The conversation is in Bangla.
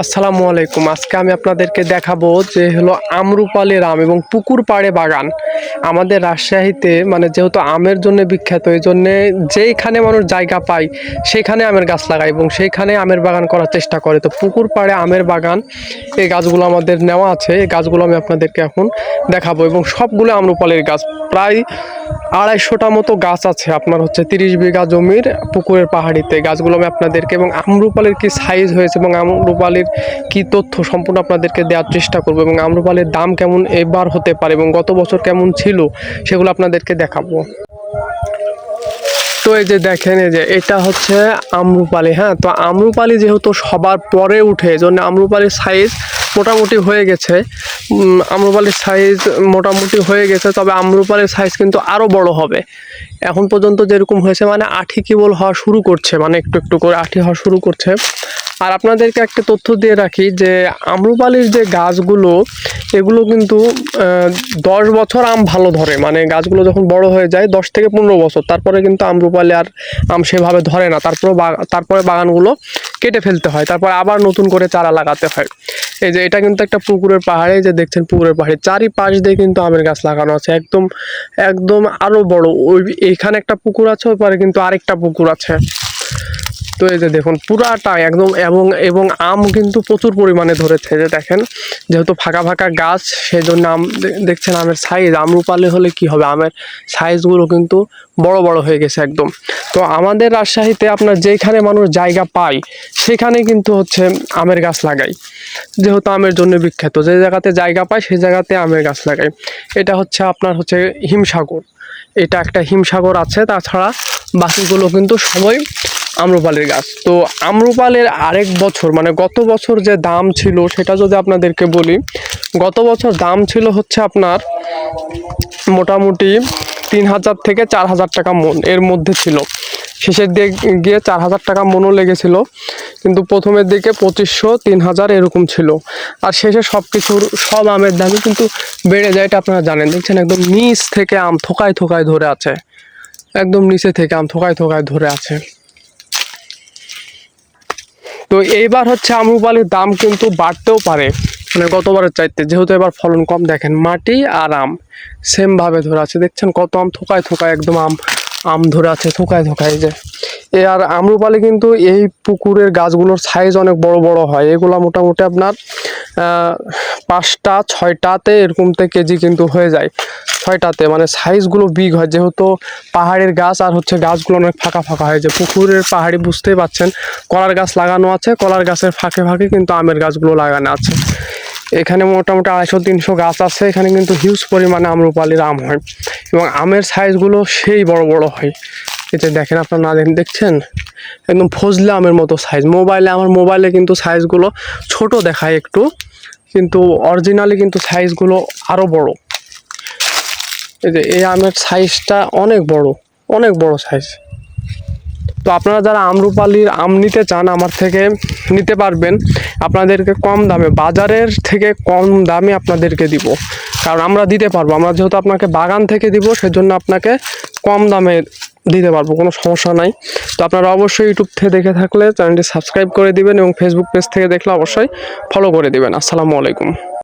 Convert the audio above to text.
আসসালামু আলাইকুম। আজকে আমি আপনাদেরকে দেখাবো যে হলো আমরুপালির আম এবং পুকুর পাড়ে বাগান। আমাদের রাজশাহীতে মানে যেহেতু আমের জন্য বিখ্যাত এই জন্যে যেইখানে মানুষ জায়গা পায় সেইখানে আমের গাছ লাগায় এবং সেইখানে আমের বাগান করার চেষ্টা করে। তো পুকুর পাড়ে আমের বাগান, এই গাছগুলো আমাদের নেওয়া আছে। এই গাছগুলো আমি আপনাদেরকে এখন দেখাবো এবং সবগুলো আমরুপালির গাছ। প্রায় আড়াইশোটা মতো গাছ আছে। আপনার হচ্ছে তিরিশ বিঘা জমির পুকুরের পাহাড়িতে। গাছগুলো আমি আপনাদেরকে এবং আমরুপালির কি সাইজ হয়েছে এবং আমরুপালির কি তথ্য সম্পূর্ণ আপনাদেরকে দেওয়ার চেষ্টা করব এবং আমরুপালির দাম কেমন এবার হতে পারে এবং গত বছর কেমন ছিল সেগুলো আপনাদেরকে দেখাবো। তো এই যে দেখেন, এই যে এটা হচ্ছে আমরুপালি হ্যাঁ? তো আমরুপালি যেহেতু সবার পরে উঠে জন্য আমরুপালির সাইজ মোটামুটি হয়ে গেছে। আমরুপালির সাইজ মোটামুটি হয়ে গেছে, তবে আমরুপালির সাইজ কিন্তু আরও বড় হবে। এখন পর্যন্ত যেরকম হয়েছে মানে আঠি কেবল হওয়া শুরু করছে মানে একটু একটু করে আঠি হওয়া শুরু করছে। আর আপনাদেরকে একটা তথ্য দিয়ে রাখি যে আম্রপালির যে গাছগুলো, এগুলো কিন্তু দশ বছর আম ভালো ধরে। মানে গাছগুলো যখন বড় হয়ে যায়, দশ থেকে পনেরো বছর। তারপরে কিন্তু আমরুপালি আর আম সেভাবে ধরে না। তারপরে তারপরে বাগানগুলো কেটে ফেলতে হয়। তারপর আবার নতুন করে চারা লাগাতে হয়। এই যে এটা কিন্তু একটা পুকুরের পাহাড়ে যে দেখছেন পুকুরের পাহাড়ে। চারিপাশ দিয়ে কিন্তু আমের গাছ লাগানো আছে। একদম একদম আরও বড়। ওই, এইখানে একটা পুকুর আছে, ওই পারে কিন্তু আরেকটা পুকুর আছে। তো এই যে দেখুন, পুরাটা একদম এবং এবং আম কিন্তু প্রচুর পরিমাণে ধরেছে যে দেখেন। যেহেতু ফাঁকা ফাঁকা গাছ সেই জন্য আম দেখছেন আমের সাইজ আম রূপালে হলে কি হবে? আমের সাইজগুলো কিন্তু বড় বড় হয়ে গেছে একদম। তো আমাদের রাজশাহীতে আপনার যেখানে মানুষ জায়গা পায়, সেখানে কিন্তু হচ্ছে আমের গাছ লাগাই। যেহেতু আমের জন্য বিখ্যাত, যে জায়গাতে জায়গা পায়, সেই জায়গাতে আমের গাছ লাগাই। এটা হচ্ছে আপনার হচ্ছে হিমসাগর। এটা একটা হিমসাগর আছে, তাছাড়া বাকিগুলো কিন্তু সবাই আম্রপালির গাছ। তো আম্রপালের আরেক বছর মানে গত বছর যে দাম ছিল সেটা যদি আপনাদেরকে বলি, গত বছর দাম ছিল হচ্ছে আপনার মোটামুটি তিন হাজার থেকে চার হাজার টাকা মন এর মধ্যে ছিল। শেষের দিকে গিয়ে চার হাজার টাকা মনও লেগেছিল, কিন্তু প্রথমের দিকে পঁচিশশো, তিন হাজার এরকম ছিল। আর শেষে সব কিছুর সব আমের দামই কিন্তু বেড়ে যায়, এটা আপনারা জানেন। দেখছেন একদম নিচ থেকে আম থোকায় থোকায় ধরে আছে। একদম নিচে থেকে আম থোকায় থোকায় ধরে আছে। তো এইবার হচ্ছে আমরুপালির দাম কিন্তু বাড়তেও পারে। মানে গতবারের চাইতে, যেহেতু এবার ফলন কম, দেখেন মাটি আর আম সেমভাবে ধরে আছে। দেখছেন কত আম থোকায় থোকায়, একদম আম আম ধরে আছে থোকায় থোকায়। যে, এ আর আমরুপালি কিন্তু এই পুকুরের গাছগুলোর সাইজ অনেক বড় বড় হয়। এগুলো মোটামুটি আপনার পাঁচটা, ছয়টাতে এরকমতে কেজি কিন্তু হয়ে যায়। ছয়টাতে মানে সাইজগুলো বিগ হয়। যেহেতু পাহাড়ের গাছ আর হচ্ছে গাছগুলো অনেক ফাঁকা ফাঁকা হয়। যে পুকুরের পাহাড়ি বুঝতেই পাচ্ছেন, কলার গাছ লাগানো আছে। কলার গাছের ফাঁকে ফাঁকে কিন্তু আমের গাছগুলো লাগানো আছে। এখানে মোটামুটি আড়াইশো, তিনশো গাছ আছে। এখানে কিন্তু হিউজ পরিমাণে আমরুপালির আম হয়। এবং আমের সাইজগুলো সেই বড় বড় হয়। এতে দেখেন আপনার না দেখছেন? একদম ফজলে আমের মতো সাইজ মোবাইলে, আমার মোবাইলে কিন্তু সাইজগুলো ছোট দেখায় একটু। কিন্তু অরিজিনালি কিন্তু সাইজগুলো আরও বড়। এই যে এই আমের সাইজটা অনেক বড় অনেক বড় সাইজ তো আপনারা যারা আমরুপালির আম নিতে চান আমার থেকে নিতে পারবেন। আপনাদেরকে কম দামে, বাজারের থেকে কম দামে আপনাদেরকে দিব। কারণ আমরা দিতে পারব, আমরা যেহেতু আপনাকে বাগান থেকে দিব, সেজন্য আপনাকে কম দামে দিতে পারব, কোনো সমস্যা নাই। তো আপনারা অবশ্যই ইউটিউব থেকে দেখে থাকলে চ্যানেলটি সাবস্ক্রাইব করে দিবেন এবং ফেসবুক পেজ থেকে দেখলে অবশ্যই ফলো করে দিবেন। আসসালামু আলাইকুম।